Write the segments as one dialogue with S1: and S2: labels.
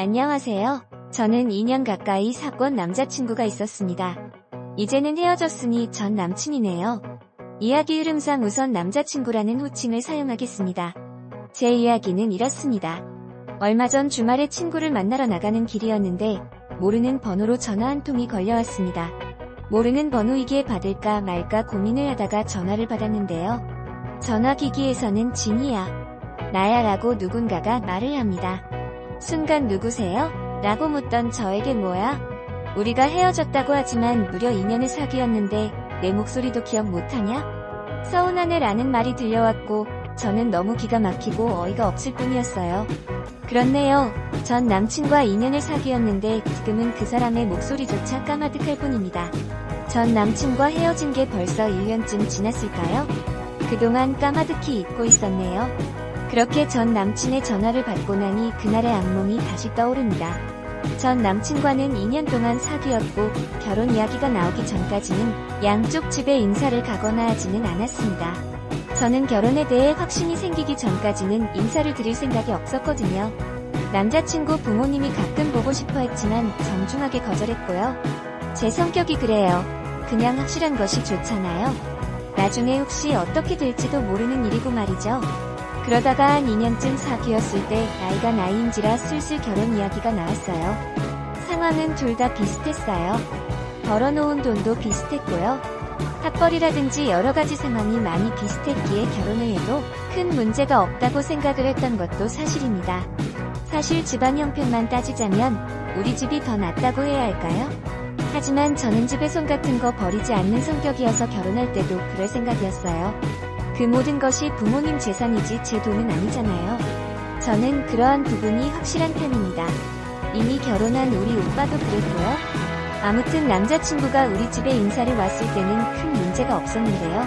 S1: 안녕하세요. 저는 2년 가까이 사권 남자친구가 있었습니다. 이제는 헤어졌으니 전 남친이네요. 이야기 흐름상 우선 남자친구라는 호칭을 사용하겠습니다. 제 이야기는 이렇습니다. 얼마 전 주말에 친구를 만나러 나가는 길이었는데 모르는 번호로 전화 한 통이 걸려왔습니다. 모르는 번호이기에 받을까 말까 고민을 하다가 전화를 받았는데요. 전화기기에서는 진이야. 나야 라고 누군가가 말을 합니다. 순간 누구세요? 라고 묻던 저에게 뭐야? 우리가 헤어졌다고 하지만 무려 2년을 사귀었는데 내 목소리도 기억 못하냐? 서운하네 라는 말이 들려왔고 저는 너무 기가 막히고 어이가 없을 뿐이었어요. 그렇네요. 전 남친과 2년을 사귀었는데 지금은 그 사람의 목소리조차 까마득할 뿐입니다. 전 남친과 헤어진 게 벌써 1년쯤 지났을까요? 그동안 까마득히 잊고 있었네요. 그렇게 전 남친의 전화를 받고 나니 그날의 악몽이 다시 떠오릅니다. 전 남친과는 2년 동안 사귀었고 결혼 이야기가 나오기 전까지는 양쪽 집에 인사를 가거나 하지는 않았습니다. 저는 결혼에 대해 확신이 생기기 전까지는 인사를 드릴 생각이 없었거든요. 남자친구 부모님이 가끔 보고 싶어 했지만 정중하게 거절했고요. 제 성격이 그래요. 그냥 확실한 것이 좋잖아요. 나중에 혹시 어떻게 될지도 모르는 일이고 말이죠. 그러다가 한 2년쯤 사귀었을 때 나이가 나이인지라 슬슬 결혼 이야기가 나왔어요. 상황은 둘 다 비슷했어요. 벌어놓은 돈도 비슷했고요. 학벌이라든지 여러 가지 상황이 많이 비슷했기에 결혼을 해도 큰 문제가 없다고 생각을 했던 것도 사실입니다. 사실 집안 형편만 따지자면 우리 집이 더 낫다고 해야 할까요? 하지만 저는 집에 손 같은 거 버리지 않는 성격이어서 결혼할 때도 그럴 생각이었어요. 그 모든 것이 부모님 재산이지 제 돈은 아니잖아요. 저는 그러한 부분이 확실한 편입니다. 이미 결혼한 우리 오빠도 그랬고요. 아무튼 남자친구가 우리 집에 인사를 왔을 때는 큰 문제가 없었는데요.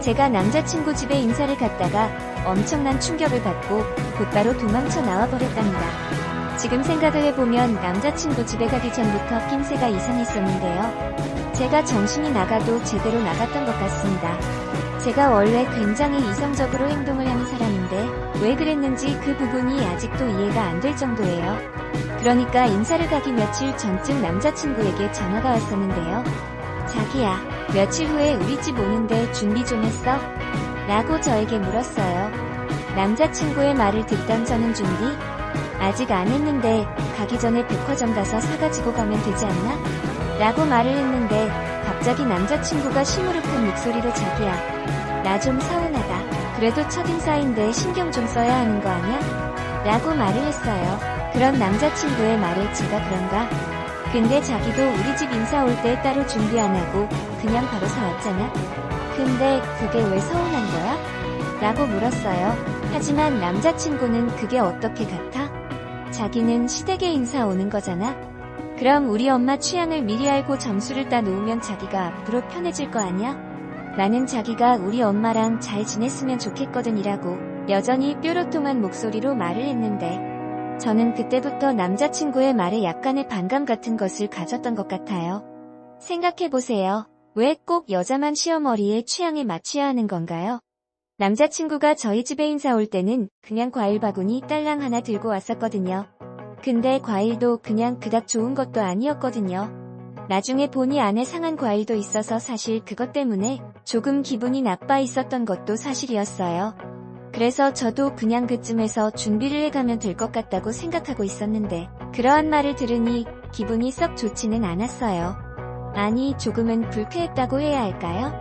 S1: 제가 남자친구 집에 인사를 갔다가 엄청난 충격을 받고 곧바로 도망쳐 나와 버렸답니다. 지금 생각을 해보면 남자친구 집에 가기 전부터 낌새가 이상했었는데요. 제가 정신이 나가도 제대로 나갔던 것 같습니다. 제가 원래 굉장히 이성적으로 행동을 하는 사람인데 왜 그랬는지 그 부분이 아직도 이해가 안 될 정도예요. 그러니까 인사를 가기 며칠 전쯤 남자친구에게 전화가 왔었는데요. 자기야, 며칠 후에 우리 집 오는데 준비 좀 했어? 라고 저에게 물었어요. 남자친구의 말을 듣던 저는 준비? 아직 안 했는데 가기 전에 백화점 가서 사가지고 가면 되지 않나? 라고 말을 했는데 갑자기 남자친구가 시무룩한 목소리로 자기야. 나 좀 서운하다. 그래도 첫 인사인데 신경 좀 써야 하는 거 아냐? 라고 말을 했어요. 그런 남자친구의 말에 제가 그런가? 근데 자기도 우리 집 인사 올 때 따로 준비 안 하고 그냥 바로 사왔잖아? 근데 그게 왜 서운한 거야? 라고 물었어요. 하지만 남자친구는 그게 어떻게 같아? 자기는 시댁에 인사 오는 거잖아? 그럼 우리 엄마 취향을 미리 알고 점수를 따 놓으면 자기가 앞으로 편해질 거 아니야? 나는 자기가 우리 엄마랑 잘 지냈으면 좋겠거든이라고 여전히 뾰로통한 목소리로 말을 했는데 저는 그때부터 남자친구의 말에 약간의 반감 같은 것을 가졌던 것 같아요. 생각해보세요. 왜 꼭 여자만 시어머리에 취향에 맞춰야 하는 건가요? 남자친구가 저희 집에 인사 올 때는 그냥 과일 바구니 딸랑 하나 들고 왔었거든요. 근데 과일도 그냥 그닥 좋은 것도 아니었거든요. 나중에 보니 안에 상한 과일도 있어서 사실 그것 때문에 조금 기분이 나빠 있었던 것도 사실이었어요. 그래서 저도 그냥 그쯤에서 준비를 해가면 될 것 같다고 생각하고 있었는데 그러한 말을 들으니 기분이 썩 좋지는 않았어요. 아니 조금은 불쾌했다고 해야 할까요?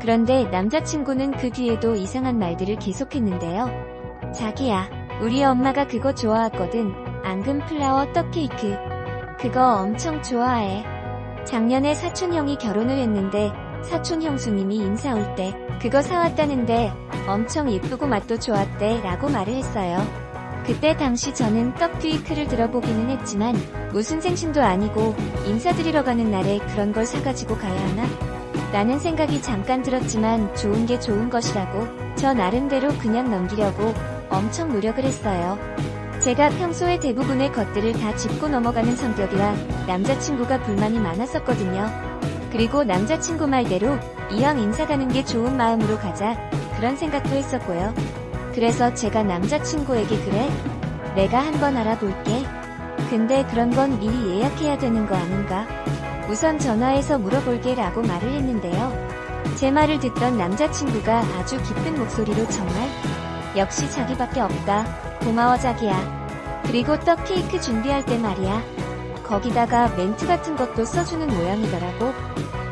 S1: 그런데 남자친구는 그 뒤에도 이상한 말들을 계속했는데요. 자기야, 우리 엄마가 그거 좋아하거든. 앙금 플라워 떡 케이크. 그거 엄청 좋아해. 작년에 사촌 형이 결혼을 했는데 사촌 형수님이 인사 올 때 그거 사왔다는데 엄청 예쁘고 맛도 좋았대 라고 말을 했어요. 그때 당시 저는 떡 퀴크를 들어보기는 했지만 무슨 생신도 아니고 인사드리러 가는 날에 그런 걸 사가지고 가야 하나? 라는 생각이 잠깐 들었지만 좋은 게 좋은 것이라고 저 나름대로 그냥 넘기려고 엄청 노력을 했어요. 제가 평소에 대부분의 것들을 다 짚고 넘어가는 성격이라 남자친구가 불만이 많았었거든요. 그리고 남자친구 말대로 이왕 인사 가는 게 좋은 마음으로 가자 그런 생각도 했었고요. 그래서 제가 남자친구에게 그래? 내가 한번 알아볼게. 근데 그런 건 미리 예약해야 되는 거 아닌가? 우선 전화해서 물어볼게 라고 말을 했는데요. 제 말을 듣던 남자친구가 아주 기쁜 목소리로 정말 역시 자기밖에 없다. 고마워 자기야. 그리고 떡 케이크 준비할 때 말이야. 거기다가 멘트 같은 것도 써주는 모양이더라고.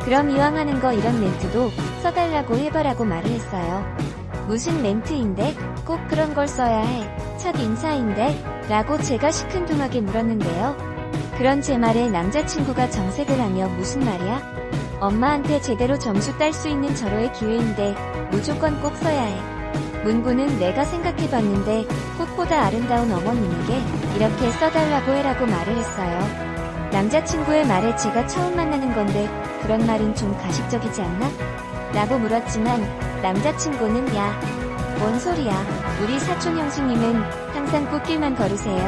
S1: 그럼 이왕 하는 거 이런 멘트도 써달라고 해봐라고 말을 했어요. 무슨 멘트인데? 꼭 그런 걸 써야 해. 첫 인사인데? 라고 제가 시큰둥하게 물었는데요. 그런 제 말에 남자친구가 정색을 하며 무슨 말이야? 엄마한테 제대로 점수 딸 수 있는 절호의 기회인데 무조건 꼭 써야 해. 문구는 내가 생각해봤는데 꽃보다 아름다운 어머님에게 이렇게 써달라고 해라고 말을 했어요. 남자친구의 말에 제가 처음 만나는 건데 그런 말은 좀 가식적이지 않나? 라고 물었지만 남자친구는 야, 뭔 소리야. 우리 사촌 형수님은 항상 꽃길만 걸으세요.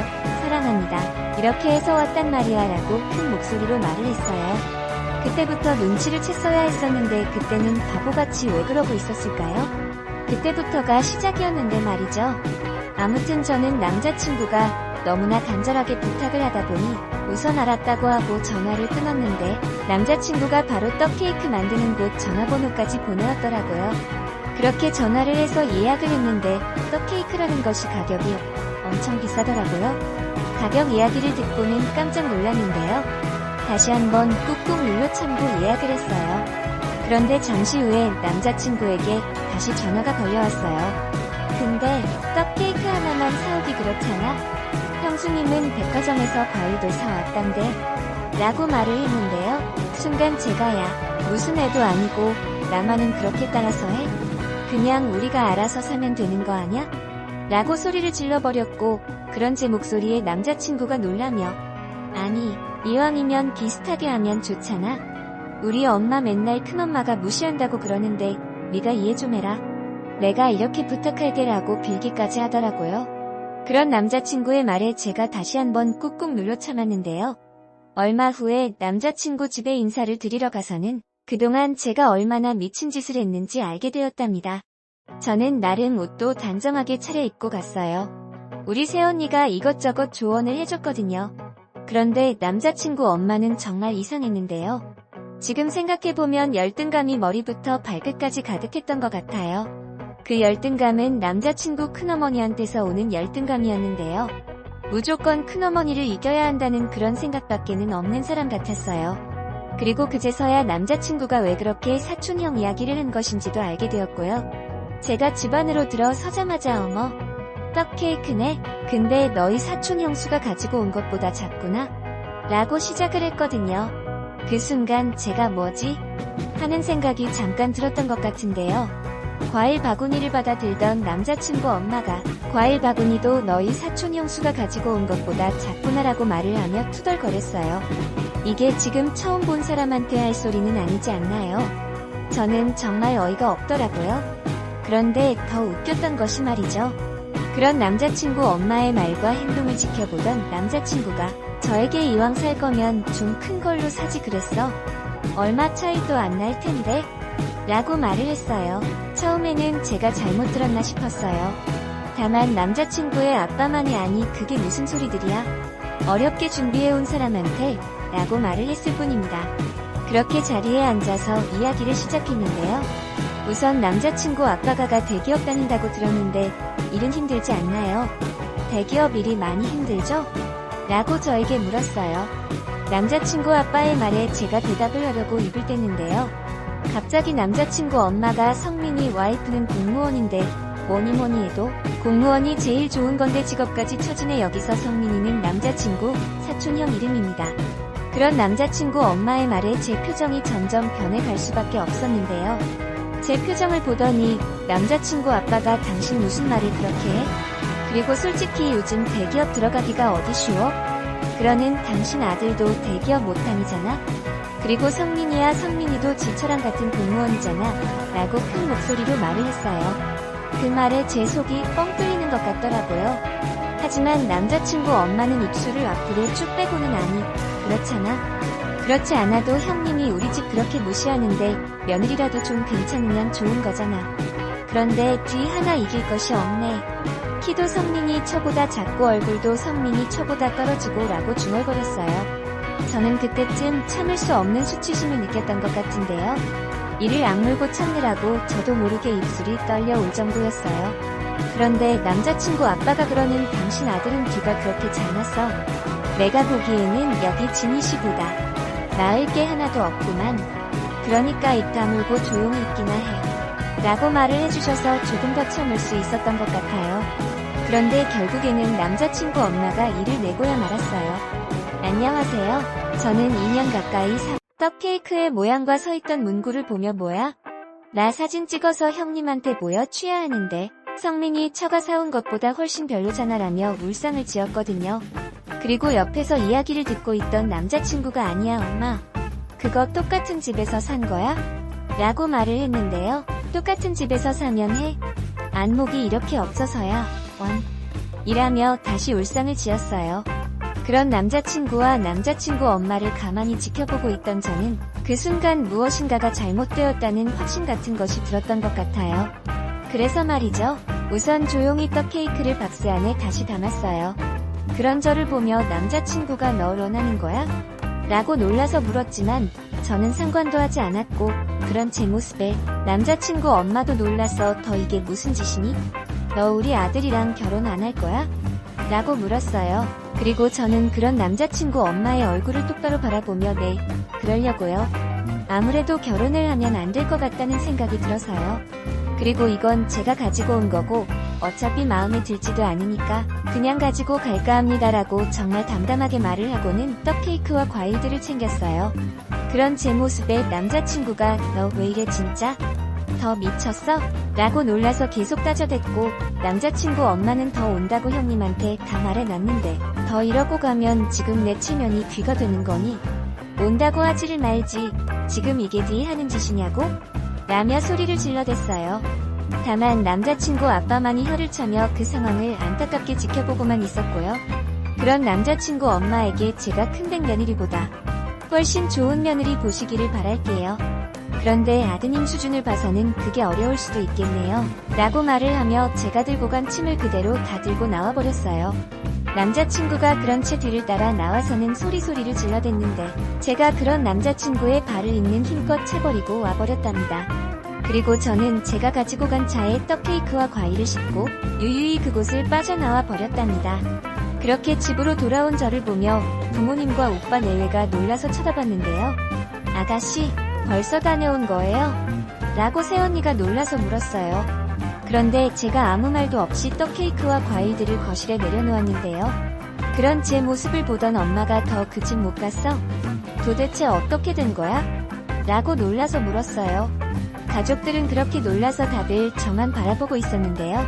S1: 사랑합니다. 이렇게 해서 왔단 말이야 라고 큰 목소리로 말을 했어요. 그때부터 눈치를 챘어야 했었는데 그때는 바보같이 왜 그러고 있었을까요? 그때부터가 시작이었는데 말이죠. 아무튼 저는 남자친구가 너무나 간절하게 부탁을 하다 보니 우선 알았다고 하고 전화를 끊었는데 남자친구가 바로 떡 케이크 만드는 곳 전화번호까지 보내왔더라고요. 그렇게 전화를 해서 예약을 했는데 떡 케이크라는 것이 가격이 엄청 비싸더라고요. 가격 이야기를 듣고는 깜짝 놀랐는데요. 다시 한번 꾹꾹 눌러 참고 예약을 했어요. 그런데 잠시 후에 남자친구에게 다시 전화가 걸려왔어요. 근데 떡 케이크 하나만 사오기 그렇잖아? 형수님은 백화점에서 과일도 사왔단데 라고 말을 했는데요. 순간 제가야 무슨 애도 아니고 나만은 그렇게 따라서 해? 그냥 우리가 알아서 사면 되는 거 아냐? 라고 소리를 질러버렸고 그런 제 목소리에 남자친구가 놀라며 아니 이왕이면 비슷하게 하면 좋잖아. 우리 엄마 맨날 큰엄마가 무시한다고 그러는데 네가 이해 좀 해라. 내가 이렇게 부탁할게라고 빌기까지 하더라고요. 그런 남자친구의 말에 제가 다시 한번 꾹꾹 눌러 참았는데요. 얼마 후에 남자친구 집에 인사를 드리러 가서는 그동안 제가 얼마나 미친 짓을 했는지 알게 되었답니다. 저는 나름 옷도 단정하게 차려입고 갔어요. 우리 새언니가 이것저것 조언을 해줬거든요. 그런데 남자친구 엄마는 정말 이상했는데요. 지금 생각해보면 열등감이 머리부터 발끝까지 가득했던 것 같아요. 그 열등감은 남자친구 큰어머니한테서 오는 열등감이었는데요. 무조건 큰어머니를 이겨야 한다는 그런 생각밖에는 없는 사람 같았어요. 그리고 그제서야 남자친구가 왜 그렇게 사촌형 이야기를 한 것인지도 알게 되었고요. 제가 집 안으로 들어서자마자 어머, 떡 케이크네? 근데 너희 사촌 형수가 가지고 온 것보다 작구나? 라고 시작을 했거든요. 그 순간 제가 뭐지? 하는 생각이 잠깐 들었던 것 같은데요. 과일 바구니를 받아 들던 남자친구 엄마가 과일 바구니도 너희 사촌 형수가 가지고 온 것보다 작구나라고 말을 하며 투덜거렸어요. 이게 지금 처음 본 사람한테 할 소리는 아니지 않나요? 저는 정말 어이가 없더라고요. 그런데 더 웃겼던 것이 말이죠. 그런 남자친구 엄마의 말과 행동을 지켜보던 남자친구가 저에게 이왕 살 거면 좀 큰 걸로 사지 그랬어. 얼마 차이도 안 날 텐데. 라고 말을 했어요. 처음에는 제가 잘못 들었나 싶었어요. 다만 남자친구의 아빠만이 아니 그게 무슨 소리들이야. 어렵게 준비해온 사람한테 라고 말을 했을 뿐입니다. 그렇게 자리에 앉아서 이야기를 시작했는데요. 우선 남자친구 아빠가 대기업 다닌다고 들었는데 일은 힘들지 않나요? 대기업 일이 많이 힘들죠? 라고 저에게 물었어요. 남자친구 아빠의 말에 제가 대답을 하려고 입을 뗐는데요. 갑자기 남자친구 엄마가 성민이 와이프는 공무원인데 뭐니 뭐니 해도 공무원이 제일 좋은 건데 직업까지 처지네 여기서 성민이는 남자친구 사촌형 이름입니다. 그런 남자친구 엄마의 말에 제 표정이 점점 변해갈 수밖에 없었는데요. 제 표정을 보더니 남자친구 아빠가 당신 무슨 말을 그렇게 해? 그리고 솔직히 요즘 대기업 들어가기가 어디 쉬워? 그러는 당신 아들도 대기업 못 다니잖아? 그리고 성민이야 성민이도 지처랑 같은 공무원이잖아 라고 큰 목소리로 말을 했어요. 그 말에 제 속이 뻥 뚫리는 것 같더라고요. 하지만 남자친구 엄마는 입술을 앞으로 쭉 빼고는 아니, 그렇잖아. 그렇지 않아도 형님이 우리 집 그렇게 무시하는데 며느리라도 좀 괜찮으면 좋은 거잖아. 그런데 뒤 하나 이길 것이 없네. 키도 성민이 처보다 작고 얼굴도 성민이 처보다 떨어지고 라고 중얼거렸어요. 저는 그때쯤 참을 수 없는 수치심을 느꼈던 것 같은데요. 이를 악물고 참느라고 저도 모르게 입술이 떨려 올 정도였어요. 그런데 남자친구 아빠가 그러는 당신 아들은 뒤가 그렇게 잘 났어. 내가 보기에는 여기 진희 씨보다 나을 게 하나도 없구만. 그러니까 입 다물고 조용히 있기나 해. 라고 말을 해주셔서 조금 더 참을 수 있었던 것 같아요. 그런데 결국에는 남자친구 엄마가 이를 내고야 말았어요. 안녕하세요. 저는 2년 가까이 사... 떡 케이크의 모양과 서있던 문구를 보며 뭐야? 나 사진 찍어서 형님한테 보여 취야 하는데 성민이 처가 사온 것보다 훨씬 별로잖아라며 울상을 지었거든요. 그리고 옆에서 이야기를 듣고 있던 남자친구가 아니야 엄마. 그거 똑같은 집에서 산 거야? 라고 말을 했는데요. 똑같은 집에서 사면 해. 안목이 이렇게 없어서야. 원. 이라며 다시 울상을 지었어요. 그런 남자친구와 남자친구 엄마를 가만히 지켜보고 있던 저는 그 순간 무엇인가가 잘못되었다는 확신 같은 것이 들었던 것 같아요. 그래서 말이죠. 우선 조용히 떡 케이크를 박스 안에 다시 담았어요. 그런 저를 보며 남자친구가 널 원하는 거야? 라고 놀라서 물었지만 저는 상관도 하지 않았고 그런 제 모습에 남자친구 엄마도 놀라서 더 이게 무슨 짓이니? 너 우리 아들이랑 결혼 안 할 거야? 라고 물었어요. 그리고 저는 그런 남자친구 엄마의 얼굴을 똑바로 바라보며 네, 그러려고요. 아무래도 결혼을 하면 안 될 것 같다는 생각이 들어서요. 그리고 이건 제가 가지고 온 거고 어차피 마음에 들지도 않으니까 그냥 가지고 갈까 합니다라고 정말 담담하게 말을 하고는 떡 케이크와 과일들을 챙겼어요. 그런 제 모습에 남자친구가 너 왜 이래 진짜? 더 미쳤어? 라고 놀라서 계속 따져댔고 남자친구 엄마는 더 온다고 형님한테 다 말해놨는데 더 이러고 가면 지금 내 체면이 귀가 되는 거니? 온다고 하지를 말지 지금 이게 네 하는 짓이냐고? 라며 소리를 질러댔어요. 다만 남자친구 아빠만이 혀를 차며 그 상황을 안타깝게 지켜보고만 있었고요. 그런 남자친구 엄마에게 제가 큰댁 며느리보다 훨씬 좋은 며느리 보시기를 바랄게요. 그런데 아드님 수준을 봐서는 그게 어려울 수도 있겠네요. 라고 말을 하며 제가 들고 간 침을 그대로 다 들고 나와버렸어요. 남자친구가 그런 채 뒤를 따라 나와서는 소리소리를 질러댔는데 제가 그런 남자친구의 발을 잇는 힘껏 채버리고 와버렸답니다. 그리고 저는 제가 가지고 간 차에 떡케이크와 과일을 싣고 유유히 그곳을 빠져나와 버렸답니다. 그렇게 집으로 돌아온 저를 보며 부모님과 오빠 내외가 놀라서 쳐다봤는데요. 아가씨, 벌써 다녀온 거예요? 라고 새언니가 놀라서 물었어요. 그런데 제가 아무 말도 없이 떡 케이크와 과일들을 거실에 내려놓았는데요. 그런 제 모습을 보던 엄마가 더 그 집 못 갔어? 도대체 어떻게 된 거야? 라고 놀라서 물었어요. 가족들은 그렇게 놀라서 다들 저만 바라보고 있었는데요.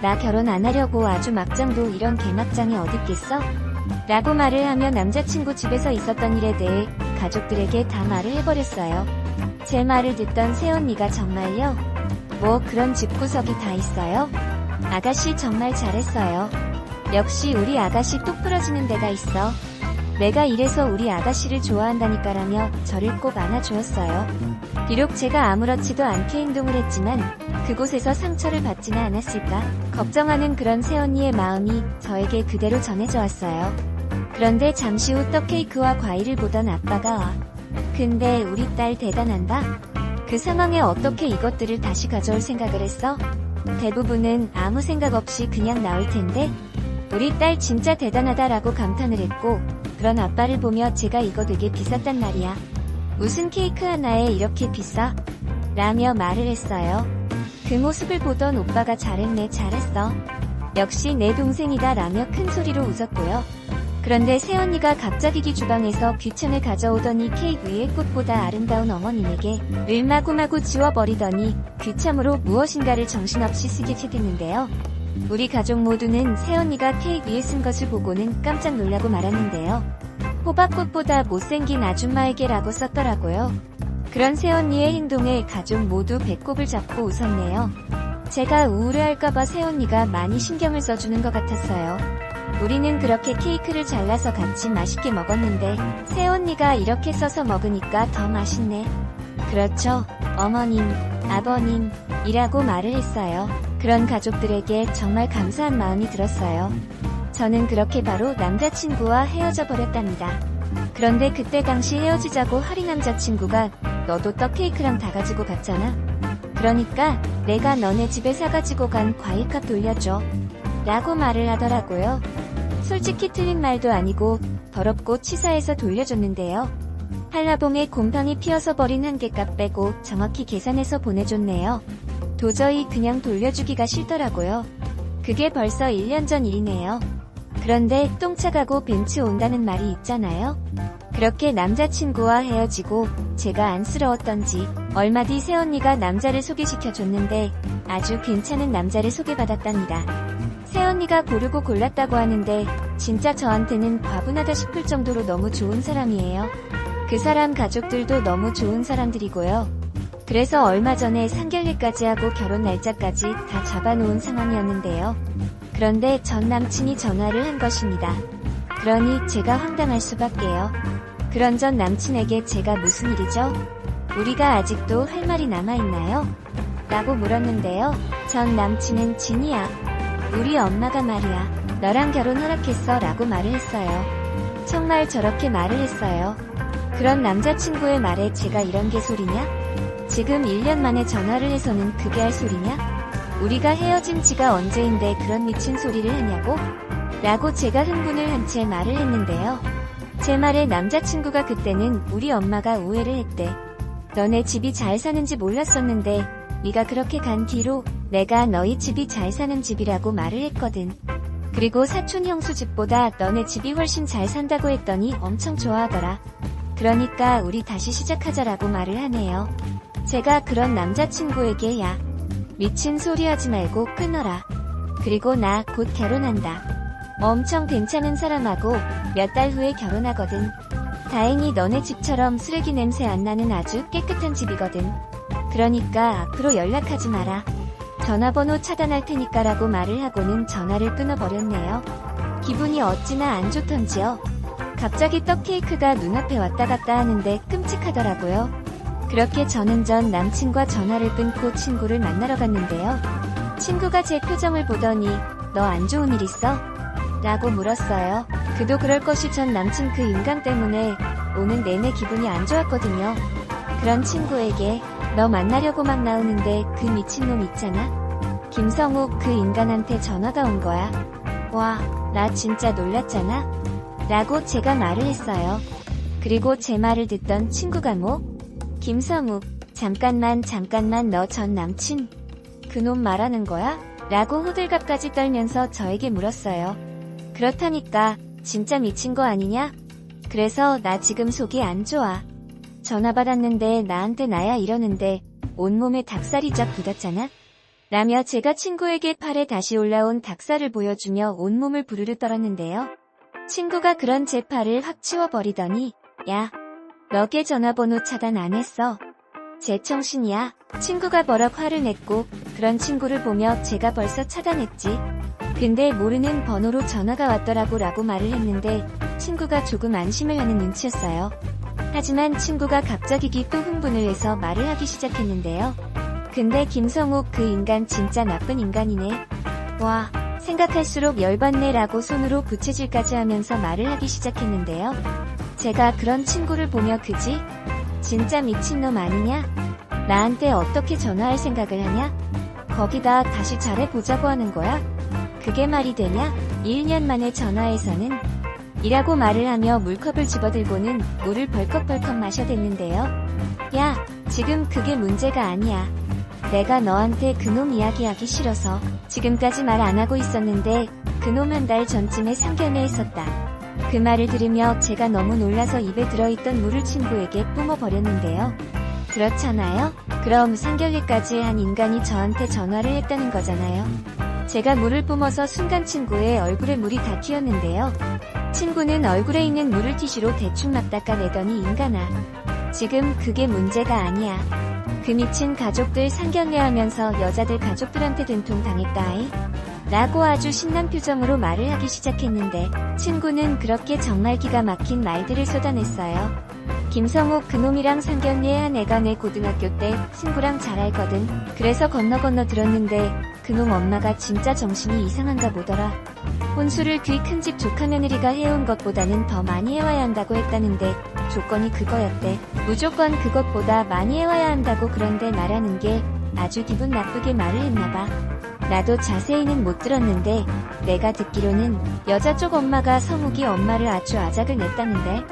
S1: 나 결혼 안 하려고 아주 막장도 이런 개막장이 어딨겠어? 라고 말을 하며 남자친구 집에서 있었던 일에 대해 가족들에게 다 말을 해버렸어요. 제 말을 듣던 새언니가 정말요? 뭐 그런 집구석이 다 있어요? 아가씨 정말 잘했어요. 역시 우리 아가씨 똑 부러지는 데가 있어. 내가 이래서 우리 아가씨를 좋아한다니까라며 저를 꼭 안아주었어요. 비록 제가 아무렇지도 않게 행동을 했지만 그곳에서 상처를 받지는 않았을까 걱정하는 그런 새언니의 마음이 저에게 그대로 전해져 왔어요. 그런데 잠시 후 떡케이크와 과일을 보던 아빠가 와. 근데 우리 딸 대단한다? 그 상황에 어떻게 이것들을 다시 가져올 생각을 했어? 대부분은 아무 생각 없이 그냥 나올 텐데? 우리 딸 진짜 대단하다라고 감탄을 했고, 그런 아빠를 보며 제가 이거 되게 비쌌단 말이야. 무슨 케이크 하나에 이렇게 비싸? 라며 말을 했어요. 그 모습을 보던 오빠가 잘했네, 잘했어. 역시 내 동생이다 라며 큰 소리로 웃었고요. 그런데 새언니가 갑자기 기 주방에서 귀천을 가져오더니 케이크 위에 꽃보다 아름다운 어머님에게 을 마구마구 지워버리더니 귀참으로 무엇인가를 정신없이 쓰게 됐는데요. 우리 가족 모두는 새언니가 케이크 위에 쓴 것을 보고는 깜짝 놀라고 말았는데요. 호박꽃보다 못생긴 아줌마에게라고 썼더라고요. 그런 새언니의 행동에 가족 모두 배꼽을 잡고 웃었네요. 제가 우울해할까봐 새언니가 많이 신경을 써주는 것 같았어요. 우리는 그렇게 케이크를 잘라서 같이 맛있게 먹었는데 새언니가 이렇게 써서 먹으니까 더 맛있네. 그렇죠. 어머님, 아버님, 이라고 말을 했어요. 그런 가족들에게 정말 감사한 마음이 들었어요. 저는 그렇게 바로 남자친구와 헤어져 버렸답니다. 그런데 그때 당시 헤어지자고 하리 남자친구가 너도 떡 케이크랑 다 가지고 갔잖아. 그러니까 내가 너네 집에 사가지고 간 과일값 돌려줘. 라고 말을 하더라고요. 솔직히 틀린 말도 아니고 더럽고 치사해서 돌려줬는데요. 한라봉에 곰팡이 피어서 버린 한 개값 빼고 정확히 계산해서 보내줬네요. 도저히 그냥 돌려주기가 싫더라고요. 그게 벌써 1년 전 일이네요. 그런데 똥차 가고 벤츠 온다는 말이 있잖아요. 그렇게 남자친구와 헤어지고 제가 안쓰러웠던지 얼마 뒤 새언니가 남자를 소개시켜줬는데 아주 괜찮은 남자를 소개받았답니다. 새언니가 고르고 골랐다고 하는데 진짜 저한테는 과분하다 싶을 정도로 너무 좋은 사람이에요. 그 사람 가족들도 너무 좋은 사람들이고요. 그래서 얼마 전에 상견례까지 하고 결혼 날짜까지 다 잡아놓은 상황이었는데요. 그런데 전 남친이 전화를 한 것입니다. 그러니 제가 황당할 수밖에요. 그런 전 남친에게 제가 무슨 일이죠? 우리가 아직도 할 말이 남아있나요? 라고 물었는데요. 전 남친은 진이야. 우리 엄마가 말이야. 너랑 결혼 허락했어 라고 말을 했어요. 정말 저렇게 말을 했어요. 그런 남자친구의 말에 제가 이런 게 소리냐? 지금 1년 만에 전화를 해서는 그게 할 소리냐? 우리가 헤어진 지가 언제인데 그런 미친 소리를 하냐고? 라고 제가 흥분을 한 채 말을 했는데요. 제 말에 남자친구가 그때는 우리 엄마가 오해를 했대. 너네 집이 잘 사는지 몰랐었는데 네가 그렇게 간 뒤로 내가 너희 집이 잘 사는 집이라고 말을 했거든. 그리고 사촌 형수 집보다 너네 집이 훨씬 잘 산다고 했더니 엄청 좋아하더라. 그러니까 우리 다시 시작하자라고 말을 하네요. 제가 그런 남자친구에게 야 미친 소리 하지 말고 끊어라. 그리고 나 곧 결혼한다. 엄청 괜찮은 사람하고 몇 달 후에 결혼하거든. 다행히 너네 집처럼 쓰레기 냄새 안 나는 아주 깨끗한 집이거든. 그러니까 앞으로 연락하지 마라. 전화번호 차단할 테니까 라고 말을 하고는 전화를 끊어버렸네요. 기분이 어찌나 안 좋던지요. 갑자기 떡 케이크가 눈앞에 왔다 갔다 하는데 끔찍하더라고요. 그렇게 저는 전 남친과 전화를 끊고 친구를 만나러 갔는데요. 친구가 제 표정을 보더니 너 안 좋은 일 있어? 라고 물었어요. 그도 그럴 것이 전 남친 그 인간 때문에 오는 내내 기분이 안 좋았거든요. 그런 친구에게 너 만나려고 막 나오는데 그 미친놈 있잖아? 김성욱 그 인간한테 전화가 온 거야. 와, 나 진짜 놀랐잖아? 라고 제가 말을 했어요. 그리고 제 말을 듣던 친구가 뭐? 김성욱, 잠깐만 잠깐만 너 전 남친. 그놈 말하는 거야? 라고 호들갑까지 떨면서 저에게 물었어요. 그렇다니까 진짜 미친 거 아니냐? 그래서 나 지금 속이 안 좋아. 전화 받았는데 나한테 나야 이러는데 온몸에 닭살이 쫙 돋았잖아? 라며 제가 친구에게 팔에 다시 올라온 닭살을 보여주며 온몸을 부르르 떨었는데요. 친구가 그런 제 팔을 확 치워버리더니 야, 너게 전화번호 차단 안 했어. 제청신이야. 친구가 버럭 화를 냈고 그런 친구를 보며 제가 벌써 차단했지. 근데 모르는 번호로 전화가 왔더라고 라고 말을 했는데 친구가 조금 안심을 하는 눈치였어요. 하지만 친구가 갑자기 기또 흥분을 해서 말을 하기 시작했는데요. 근데 김성욱 그 인간 진짜 나쁜 인간이네. 와, 생각할수록 열받네 라고 손으로 부채질까지 하면서 말을 하기 시작했는데요. 제가 그런 친구를 보며 그지? 진짜 미친놈 아니냐? 나한테 어떻게 전화할 생각을 하냐? 거기다 다시 잘해보자고 하는 거야? 그게 말이 되냐? 1년 만에 전화해서는 이라고 말을 하며 물컵을 집어들고는 물을 벌컥벌컥 마셔댔는데요. 야, 지금 그게 문제가 아니야. 내가 너한테 그놈 이야기하기 싫어서 지금까지 말 안 하고 있었는데 그놈 한달 전쯤에 상견례 했었다. 그 말을 들으며 제가 너무 놀라서 입에 들어있던 물을 친구에게 뿜어버렸는데요. 그렇잖아요? 그럼 상견례까지 한 인간이 저한테 전화를 했다는 거잖아요. 제가 물을 뿜어서 순간 친구의 얼굴에 물이 다 튀었는데요. 친구는 얼굴에 있는 물을 티슈로 대충 막 닦아내더니 인간아. 지금 그게 문제가 아니야. 그 미친 가족들 상견례하면서 여자들 가족들한테 된통 당했다이. 라고 아주 신난 표정으로 말을 하기 시작했는데 친구는 그렇게 정말 기가 막힌 말들을 쏟아냈어요. 김성욱 그놈이랑 상견례 한 애가 내 고등학교 때 친구랑 잘 알거든. 그래서 건너 건너 들었는데 그놈 엄마가 진짜 정신이 이상한가 보더라. 혼수를 그큰집 조카 며느리가 해온 것보다는 더 많이 해와야 한다고 했다는데 조건이 그거였대. 무조건 그것보다 많이 해와야 한다고 그런데 말하는 게 아주 기분 나쁘게 말을 했나봐. 나도 자세히는 못 들었는데 내가 듣기로는 여자 쪽 엄마가 성욱이 엄마를 아주 아작을 냈다는데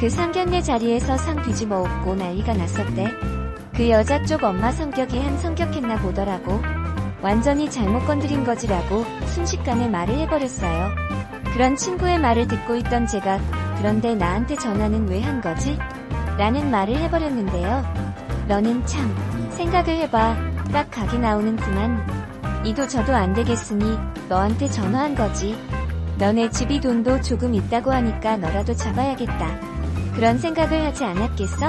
S1: 그 상견례 자리에서 상 뒤집어 엎고 난리가 났었대. 그 여자 쪽 엄마 성격이 한 성격했나 보더라고. 완전히 잘못 건드린 거지라고 순식간에 말을 해버렸어요. 그런 친구의 말을 듣고 있던 제가 그런데 나한테 전화는 왜 한 거지? 라는 말을 해버렸는데요. 너는 참 생각을 해봐. 딱 각이 나오는 구만. 이도 저도 안 되겠으니 너한테 전화한 거지. 너네 집이 돈도 조금 있다고 하니까 너라도 잡아야겠다. 그런 생각을 하지 않았겠어?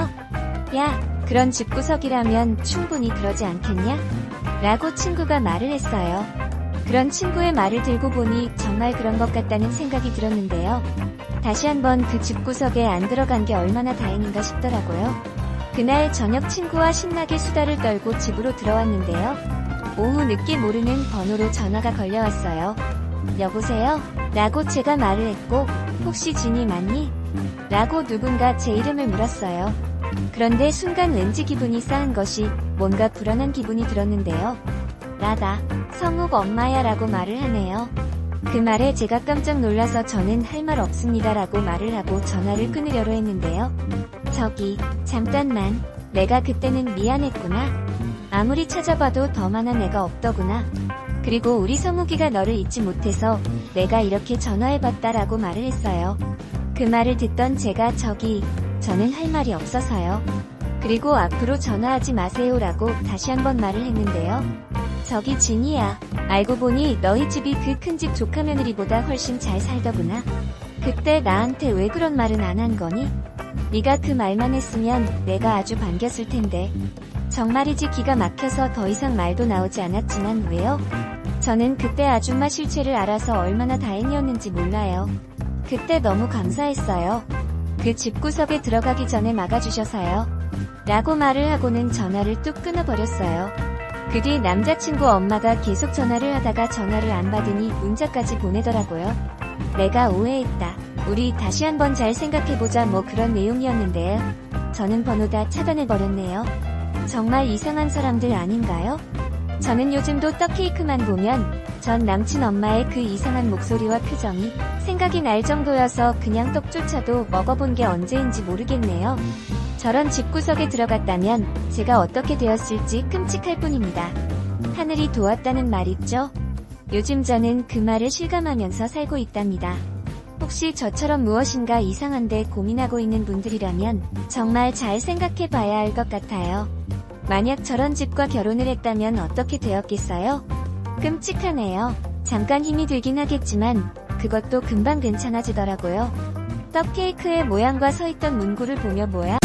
S1: 야, 그런 집구석이라면 충분히 그러지 않겠냐? 라고 친구가 말을 했어요. 그런 친구의 말을 들고 보니 정말 그런 것 같다는 생각이 들었는데요. 다시 한번 그 집구석에 안 들어간 게 얼마나 다행인가 싶더라고요. 그날 저녁 친구와 신나게 수다를 떨고 집으로 들어왔는데요. 오후 늦게 모르는 번호로 전화가 걸려왔어요. 여보세요? 라고 제가 말을 했고, 혹시 진이 맞니? 라고 누군가 제 이름을 물었어요. 그런데 순간 왠지 기분이 싸한 것이 뭔가 불안한 기분이 들었는데요. 나다, 성욱 엄마야 라고 말을 하네요. 그 말에 제가 깜짝 놀라서 저는 할 말 없습니다 라고 말을 하고 전화를 끊으려고 했는데요. 저기, 잠깐만. 내가 그때는 미안했구나. 아무리 찾아봐도 더 많은 애가 없더구나. 그리고 우리 성욱이가 너를 잊지 못해서 내가 이렇게 전화해봤다라고 말을 했어요. 그 말을 듣던 제가 저기, 저는 할 말이 없어서요. 그리고 앞으로 전화하지 마세요라고 다시 한번 말을 했는데요. 저기 진이야. 알고 보니 너희 집이 그 큰 집 조카 며느리보다 훨씬 잘 살더구나. 그때 나한테 왜 그런 말은 안 한 거니? 네가 그 말만 했으면 내가 아주 반겼을 텐데. 정말이지 기가 막혀서 더 이상 말도 나오지 않았지만 왜요? 저는 그때 아줌마 실체를 알아서 얼마나 다행이었는지 몰라요. 그때 너무 감사했어요. 그 집구석에 들어가기 전에 막아주셔서요. 라고 말을 하고는 전화를 뚝 끊어버렸어요. 그 뒤 남자친구 엄마가 계속 전화를 하다가 전화를 안 받으니 문자까지 보내더라고요. 내가 오해했다. 우리 다시 한번 잘 생각해보자 뭐 그런 내용이었는데요. 저는 번호 다 차단해버렸네요. 정말 이상한 사람들 아닌가요? 저는 요즘도 떡케이크만 보면 전 남친 엄마의 그 이상한 목소리와 표정이 생각이 날 정도여서 그냥 떡조차도 먹어본 게 언제인지 모르겠네요. 저런 집구석에 들어갔다면 제가 어떻게 되었을지 끔찍할 뿐입니다. 하늘이 도왔다는 말 있죠? 요즘 저는 그 말을 실감하면서 살고 있답니다. 혹시 저처럼 무엇인가 이상한데 고민하고 있는 분들이라면 정말 잘 생각해 봐야 할 것 같아요. 만약 저런 집과 결혼을 했다면 어떻게 되었겠어요? 끔찍하네요. 잠깐 힘이 들긴 하겠지만 그것도 금방 괜찮아지더라고요. 떡케이크의 모양과 서있던 문구를 보며 뭐야?